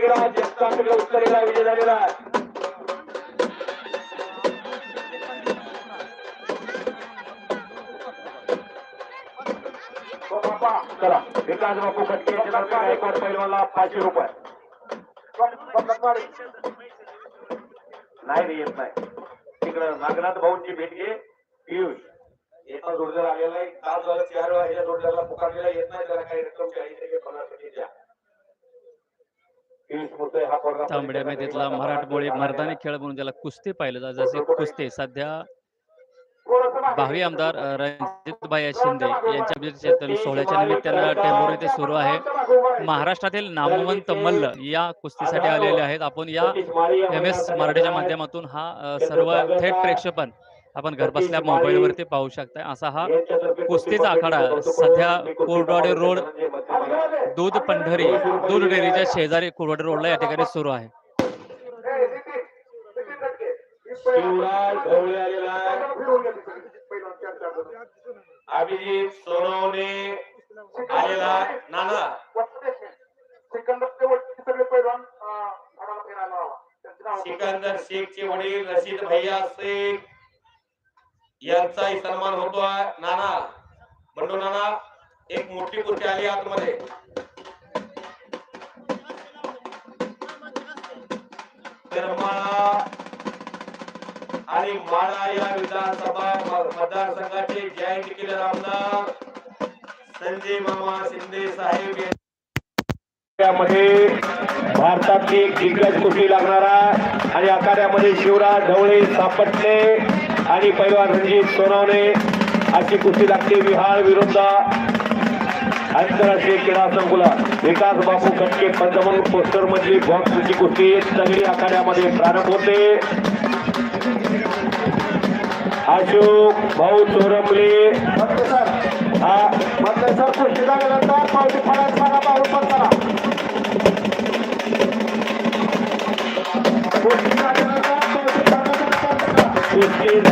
योगीराज यांच्याकडे उत्तरेला विजय झालेला आहे. हो चला. विकास बापू कटके गायकवाड पहिलवानला पाचशे रुपये. नाही रे येत नाही. तिकडं नागनाथ भाऊंची भेट घे. पियुष. एका जोडदार आलेला आहे. काल झालं चार वेळा ह्या जोडदारला पुकारलेला येत नाही त्याला काही रक्कम काहीतरी पन्नास टक्के द्या पियुष मुर्ते हा program तांबड्या तिथला मराठमोळी मर्दानी खेळ म्हणून त्याला कुस्ती पाहिलं जात जसे कुस्ती सध्या भावी आमदार अ, रणजितभाई शिंदे यांच्या सोहळ्याच्या निमित्तानं टेंभोर येथे सुरू आहे. महाराष्ट्रातील नामवंत मल्ल या कुस्तीसाठी आलेले आहेत. आपण या एम एस मराठीच्या माध्यमातून हा सर्व थेट प्रेक्षेपण आपण घरबसल्या मोबाईल वरती पाहू शकताय. असा हा कुस्तीचा आखाडा सध्या कोरडवाडी रोड दूध पंढरी दूध डेअरीच्या शेजारी कोरडवाडी रोडला या ठिकाणी सुरू आहे. अभिजित सोनवणे आलेला नाना. सिकंदर शेखचे वडील रशीद भैया शेख. यांचाही सन्मान होतो नाना बंडू नाना एक मोठी कुस्ती आली आतमध्ये. करमाळा आणि माळा या विधानसभा मतदारसंघाचे जॉईंट केले आमदार संजय मामा शिंदे साहेब यामध्ये त्यामध्ये भारतातली एक दिग्गज कुठली लागणारा आणि आखाड्यामध्ये शिवराज ढवळे सापटले आणि पैलवान रणजित सोनवणे अशी कुस्ती लागते. विहाळ विरुद्ध आंतरराष्ट्रीय क्रीडा संकुलात विकास बापू कटके पंचमन पोस्टर मधली बॉक्सची कुस्ती सगळी आखाड्यामध्ये प्रारंभ होते. अशोक भाऊ चोरमले हा. सर कुस्ती झाल्यानंतर पावती फळात सांगा भाऊ पण अशोक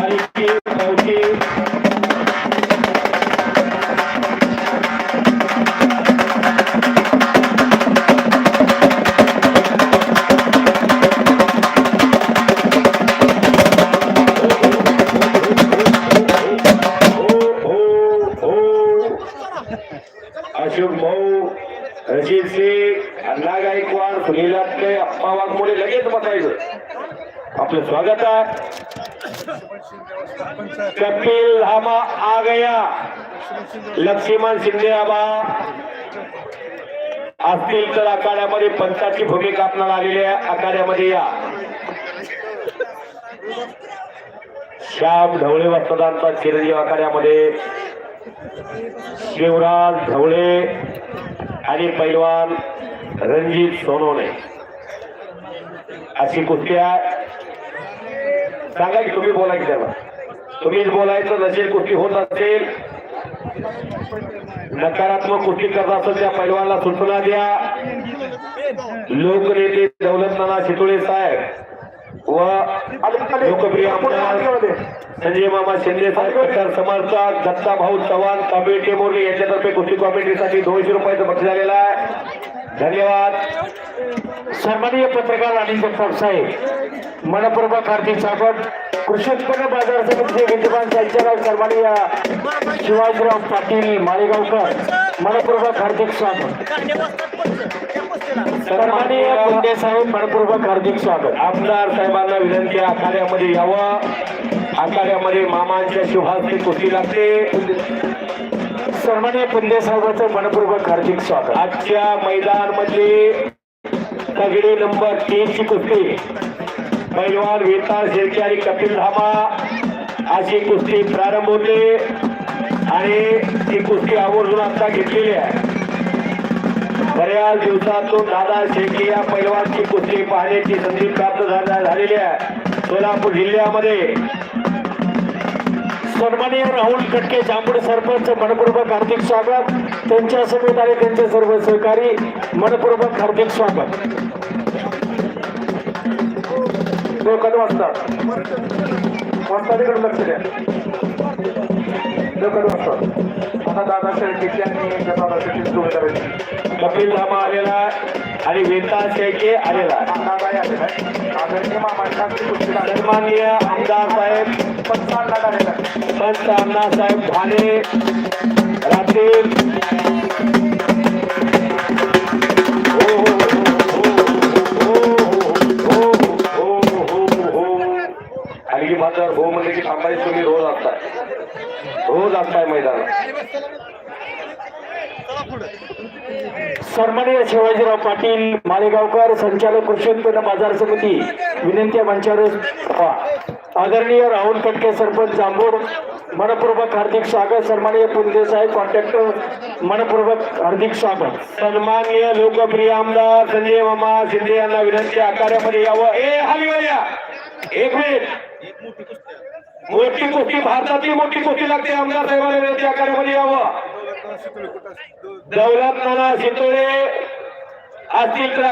भाऊ रशीद शेख अण्णा गायकवाड सुनील आपले अप्पा वाघमोडे लगेच बसायचं. आपलं स्वागत आहे. कपिल धामा आ गया। लक्ष्मण शिंदे आबा। असतील तर आखाड्यामध्ये पंचाची भूमिका आपल्याला आलेली आहे. आखाड्यामध्ये या. श्याम ढवळे मतदानचा चिरंजीव आखाड्यामध्ये शिवराज ढवळे आणि पैलवान रणजित सोनवणे. अशी कुस्ती आहे. सांगा की तुम्ही बोला की त्याला. तुम्हीच बोलायचं नसेल कुस्ती होत असेल नकारात्मक कुठली करत असेल त्या पैलवानला सूचना द्या. लोकनेते दौलतनाना शितोळे साहेब व लोकप्रिय आमदार संजय मामा शिंदे साहेब कट्टर समर्थक दत्ता भाऊ चव्हाण कमिटी मोर्गे यांच्यातर्फे कुस्ती कॉमेंट्रीसाठी दोनशे रुपयाचं बक्षीस झालेलं आहे. धन्यवाद. सन्माननीय पत्रकार अनिल जगताप साहेब मनपूर्वक हार्दिक स्वागत. कृषी उत्पन्न बाजार समितीचे विद्यमान संचालक सन्माननीय शिवाजीराव पाटील माळेगावकर मनपूर्वक हार्दिक स्वागत. सन्माननीय मुंडे साहेब मनपूर्वक हार्दिक स्वागत. आमदार साहेबांना विनंती आखाड्यामध्ये यावं. आखाड्यामध्ये मामांच्या शुभास्ते कुस्ती लागते. सन्माननीय पुंदे साहेबांचं मनपूर्वक हार्दिक स्वागत. आजच्या मैदान मध्ये नंबर तीन ची कुस्ती. पैलवान वेताळ शेळके आणि कपिल धामा अशी कुस्ती प्रारंभ होते. आणि ती कुस्ती आवर्जून आता घेतलेली आहे. बऱ्याच दिवसातून दादा शेळके या पैलवानची कुस्ती पाहण्याची संधी प्राप्त झाल्या- झालेली आहे. सोलापूर जिल्ह्यामध्ये. सन्माननीय राहुल कटके जांभूड सरपंच मनपूर्वक हार्दिक स्वागत. त्यांच्या समेत आणि त्यांचे सर्व सहकारी मनपूर्वक हार्दिक स्वागत. डोकं वाजतात वाजताकडे लक्ष द्या. डोकं वाजतात आता दादा शेळकेची आणि दादा शेळकेची जोडी करायची कपिल धामा आलेला. आणि वेता शेळके आलेला. आदरणीय सन्माननीय आमदार साहेब. पंच अण्णा आलेला अण्णासाहेब ठाणे. राहतील हलगी मात्र हो म्हणजे की थांबायचं तुम्ही रोज असताय रोज असताय मैदानात. सन्माननीय शिवाजीराव पाटील मालेगावकर संचालक कृषी उत्पन्न बाजार समिती विनंती मंचावर. आदरणीय राहुल कटके सरपंच जांभूर मनपूर्वक हार्दिक स्वागत. सन्माननीय पुंदे साहेब कॉन्ट्रॅक्टर मनपूर्वक हार्दिक स्वागत. सन्माननीय लोकप्रिय आमदार संजय मामा शिंदे यांना विनंती आकारामध्ये यावं. ए या एक मिनिट. मोठी कुस्ती भारतातील मोठी कुस्ती लागते. आमदार साहेबांना विनंती आकारामध्ये यावं. दौलत नाना शितोळे असतील तर